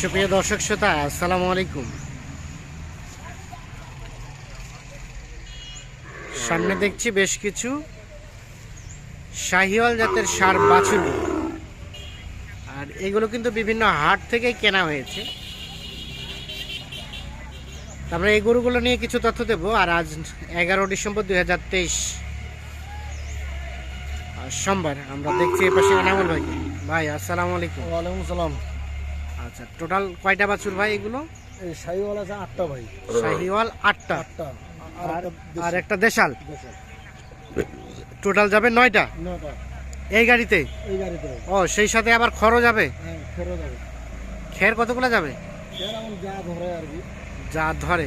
সুপ্রিয় দর্শক শ্রোতা, আসসালামু আলাইকুম। সামনে দেখছি বেশ কিছু শাহিওয়াল জাতের সার বাছুর। আর এগুলো কিন্তু বিভিন্ন হাট থেকেই কেনা হয়েছে। তারপরে এই গরুগুলো নিয়ে কিছু তথ্য দেব। আর আজ এগারো ডিসেম্বর দুই হাজার তেইশ সোমবার আমরা দেখছি এ পাশে এনামুল ভাই। ভাই, আসসালামু আলাইকুম। ওয়ালাইকুম সালাম। আচ্ছা টোটাল কয়টা বাছুর ভাই এগুলো? এই শাহিওয়াল আছে আটটা ভাই। শাহিওয়াল আটটা। আটটা। আর একটা দেশাল? টোটাল যাবে নয়টা? এই গাড়িতে? এই গাড়িতে। ও সেই সাথে আবার খরচ যাবে? হ্যাঁ যাবে। খের কতগুলো যাবে? যা ধরে আর কি। যা ধরে।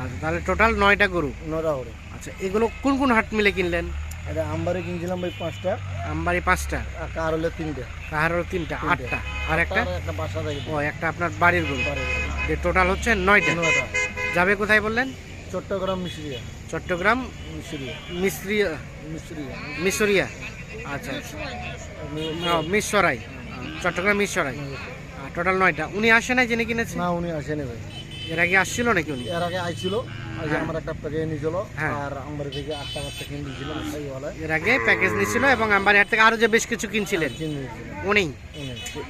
আচ্ছা তাহলে টোটাল নয়টা গরু? নটা করে। আচ্ছা এগুলো কোন কোন হাট মিলে কিনলেন? এটা আমবারে কিনছিলাম ভাই পাঁচটা। আমবাড়ি পাঁচটা। আর কার হলে তিনটে। কাহারও তিনটা আটটা। আর একটা? আর একটা বাসা থেকে ও একটা আপনার বাড়ির গরু। যে টোটাল হচ্ছে নয়টা। নটা যাবে কোথায় বললেন? চট্টগ্রাম মিশরিয়া। চট্টগ্রাম মিশরিয়া। মিস্ত্রি মিশরিয়া। মিশরিয়া। আচ্ছা আচ্ছা। মিশরাই। চট্টগ্রাম মিশরাই। টোটাল নয়টা। উনি আসে নাই জেনে কিনেছে না উনি আসেনি ভাই। এর আগে আসছিল নাকি উনি? এর আগে আইছিল। হ্যাঁ। আমার একটা প্যাকেজ নিয়েছিল হ্যাঁ। আর আমার থেকে আটটা বাচ্চা কিনে শাহিওয়ালায় এর আগে প্যাকেজ নিছিল এবং আমবাড়ি হাট থেকে আরও যে বেশ কিছু কিনছিলেন। কিনে দিয়েছিলাম উনি।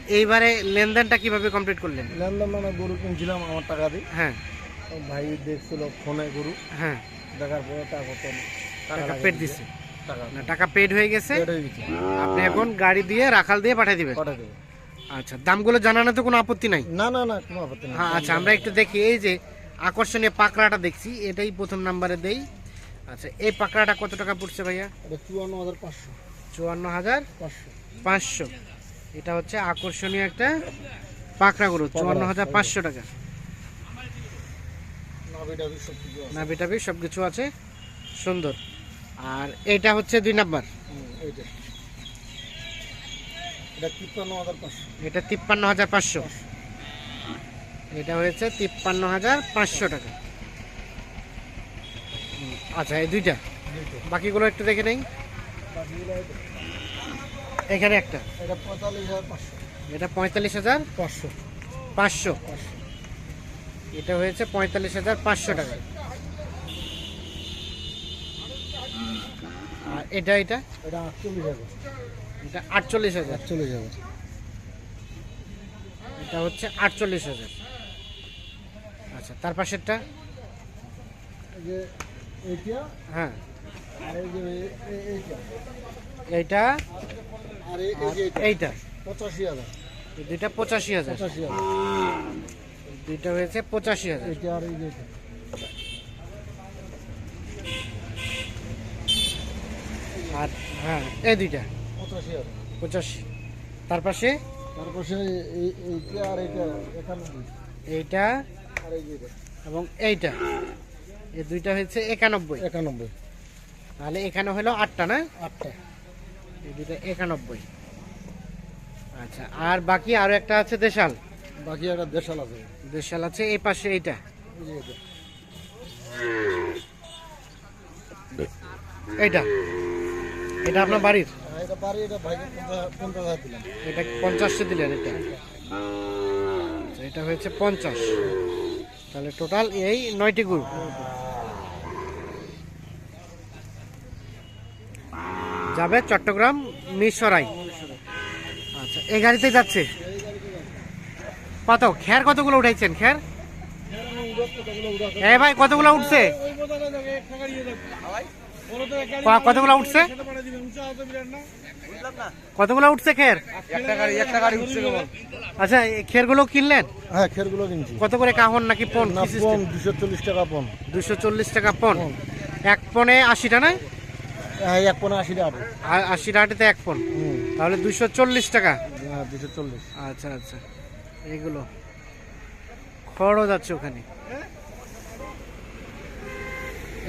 এইবারে লেনদেনটা কীভাবে কমপ্লিট করলেন? লেনদেন মানে গরু কিনছিলাম আমার টাকা দিয়ে। হ্যাঁ। ভাই দেখছিল ফোনে গরু। হ্যাঁ। দেখার পরে টাকা কত টাকা পেড দিছে। টাকা না টাকা পেড হয়ে গেছে। হয়ে আপনি এখন গাড়ি দিয়ে রাখাল দিয়ে পাঠিয়ে দিবেন। কটা দেবে। আচ্ছা দামগুলো জানানো তো কোনো আপত্তি নাই? না না না কোনো আপত্তি নেই। হ্যাঁ আচ্ছা আমরা একটু দেখি এই যে আকর্ষণীয় পাকড়াটা দেখছি এটাই প্রথম নাম্বারে দেই। আচ্ছা এই পাকড়াটা কত টাকা পড়ছে ভাইয়া? এটা চুয়ান্ন হাজার পাঁচশো। চুয়ান্ন হাজার পাঁচশো। পাঁচশো। এটা হচ্ছে আকর্ষণীয় একটা পাকড়া গরু চুয়ান্ন হাজার পাঁচশো টাকা। নাভি টাভি সব কিছু আছে সুন্দর। আর এটা হচ্ছে দুই নাম্বার। এইটা। এটা তিপ্পান্ন হাজার পাঁচশো। এটা হয়েছে তিপ্পান্ন হাজার পাঁচশো টাকা। আচ্ছা এই দুইটা। বাকিগুলো একটু দেখে নেই? এখানে একটা। এটা পঁয়তাল্লিশ হাজার পাঁচশো। পাঁচশো। এটা হয়েছে পঁয়তাল্লিশ হাজার পাঁচশো টাকা। আর এটা এটা? এটা আটচল্লিশ হাজার। এটা আটচল্লিশ হাজার। আটচল্লিশ হাজার। এটা হচ্ছে আটচল্লিশ হাজার। আচ্ছা তার পাশেরটা? এইটা হ্যাঁ। এইটা। এইটা? পঁচাশি হাজার। দুইটা পঁচাশি হাজার। দুইটা হয়েছে পঁচাশি হাজার। আর হ্যাঁ এই দুইটা। পঁচাশি তার পাশে? এই এইটা আর এইটা একানব্বই। এইটা আর এবং এইটা। এই দুইটা হয়েছে একানব্বই। একানব্বই। তাহলে এখানে হলো আটটা না? আটটা। এই দুইটা একানব্বই। আচ্ছা আর বাকি আরও একটা আছে দেশাল? বাকি একটা দেশাল আছে। দেশাল আছে এই পাশে এইটা। এইটা। এটা আপনার বাড়ির? এটা বাড়ি এটা ভাইকে পঞ্চাশ পঞ্চাশ হাজার দিলাম এটা পঞ্চাশে দিলেন এটা। আচ্ছা, এটা হয়েছে পঞ্চাশ। তাহলে টোটাল এই নয়টি গরু যাবে চট্টগ্রাম মিশরাই আচ্ছা এই গাড়িতে যাচ্ছে? কত খের কতগুলো উঠাইছেন? খ্যার এ ভাই কতগুলো উঠছে? কতগুলো উঠছে? কতগুলো উঠছে খের? একটা গাড়ি একটা গাড়ি উঠছে আচ্ছা এই খেরগুলো কিনলেন? হ্যাঁ খেরগুলো কিনছি। কত করে কাহন নাকি পন? দুশো চল্লিশ টাকা পন। দুশো চল্লিশ টাকা পন। এক পনে আশিটা না? হ্যাঁ এক পনে আশি টাকা আর আশি টাকাতে এক পন। তাহলে দুশো চল্লিশ টাকা। হ্যাঁ দুশো চল্লিশ। আচ্ছা আচ্ছা। এগুলো খড়ও যাচ্ছে ওখানে।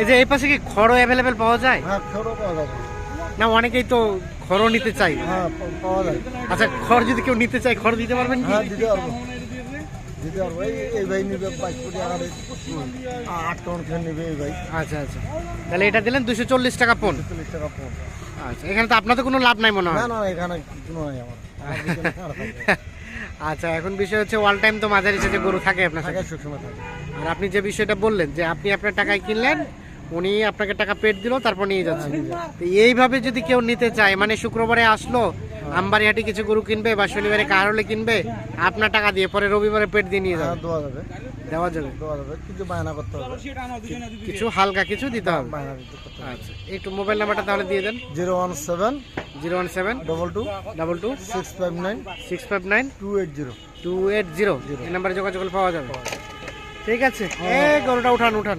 এই যে এই পাশে কি খড়ও অ্যাভেলেবেল পাওয়া যায়? হ্যাঁ খড়ও পাওয়া যাবে না অনেকেই তো খড়ও নিতে চাই হ্যাঁ পাওয়া যায়। আচ্ছা খড় যদি কেউ নিতে চায় খড় দিতে পারবেন কি? হ্যাঁ দিতে পারব। দিতে পারব। এই ভাই নিবে বাইশ কোটি আকারে আট টন খেয়ে নিবে এই ভাই। আচ্ছা আচ্ছা। তাহলে এটা দিলেন দুশো চল্লিশ টাকা পন। চল্লিশ টাকা পণ আচ্ছা এখানে তো আপনাদের কোনো লাভ নাই মনে হয়। না এখানে কিছু নয় আমার। আর। আচ্ছা এখন বিষয় হচ্ছে অল টাইম তো মাঝারি সাথে গরু থাকে আপনার থাকে সাথে সবসময় থাকে। আর আপনি যে বিষয়টা বললেন যে আপনি আপনার টাকায় কিনলেন উনি আপনাকে টাকা পেট দিল তারপর নিয়ে যাচ্ছে তো এইভাবে যদি কেউ নিতে চায় মানে শুক্রবারে আসলো আমবাড়িহাটি কিছু গরু কিনবে বা শনিবারে কাহারলে কিনবে আপনার টাকা দিয়ে পরে রবিবারে পেট দিয়ে নিয়ে হ্যাঁ যাবে দেওয়া যাবে। দেওয়া যাবে? দেওয়া যাবে। বায়না করতে হবে। কিছু হালকা কিছু দিতে হবে। আচ্ছা একটু মোবাইল নাম্বারটা তাহলে দিয়ে দেন। Zero one seven zero one seven double two double two six five nine six five nine two eight zero. Two eight zero. এই নাম্বারে যোগাযোগ পাওয়া যাবে। ঠিক আছে? এই গরুটা উঠান উঠান।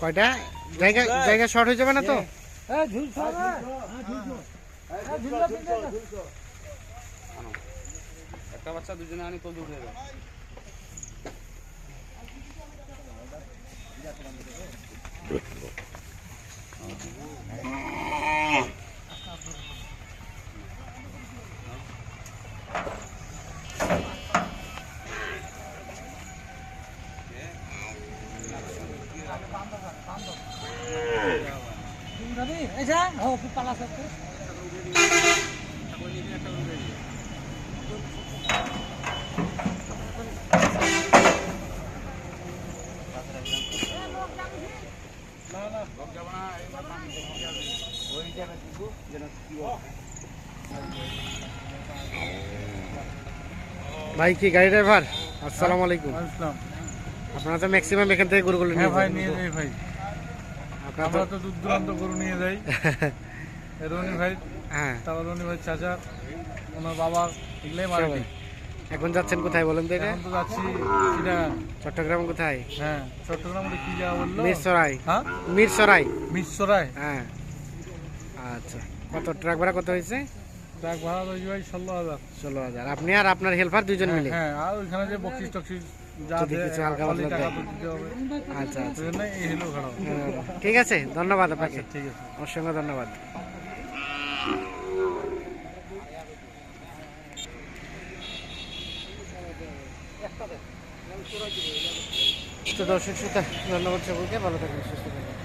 কয়টা? জায়গা জায়গা শর্ট হয়ে যাবে না তো? একটা বাচ্চা দুজনে আনি তো দূরে যাবে। ভাই কি গাড়ি ড্রাইভার? আসসালামু আলাইকুম। আপনারা তো ম্যাক্সিমাম এখান থেকে গরুগুলো নিয়ে হ্যাঁ ভাই যান। নিয়ে যাই ভাই। আমরা তো দূর দূরান্ত গরু নিয়ে যাই। রনি ভাই হ্যাঁ। তারপর রনি ভাই চাচা ওনার বাবা এগুলাই মারাঠি এখন যাচ্ছেন কোথায় বলেন তো এটা? এখন তো যাচ্ছি চিটাগাং। চট্টগ্রাম কোথায়? হ্যাঁ চট্টগ্রামে কি যাওয়া বলল? মিরসরাই। হ্যাঁ? মিরসরাই? মিশ্রায় হ্যাঁ। আচ্ছা কত ট্রাক ভাড়া কত হয়েছে? ট্রাক ভাড়া রয়েছে ভাই ষোলো হাজার। ষোলো হাজার। আপনি আর আপনার হেল্পার দুজন মিলে? হ্যাঁ আর ওইখানে যে বকশিস টকশিস আচ্ছা আচ্ছা। হ্যাঁ, ঠিক আছে ধন্যবাদ আপনাকে। ঠিক আছে। অসংখ্য ধন্যবাদ। তো দর্শক শ্রোতা ধন্যবাদ সকলকে ভালো থাকবেন সুস্থ থাকবেন।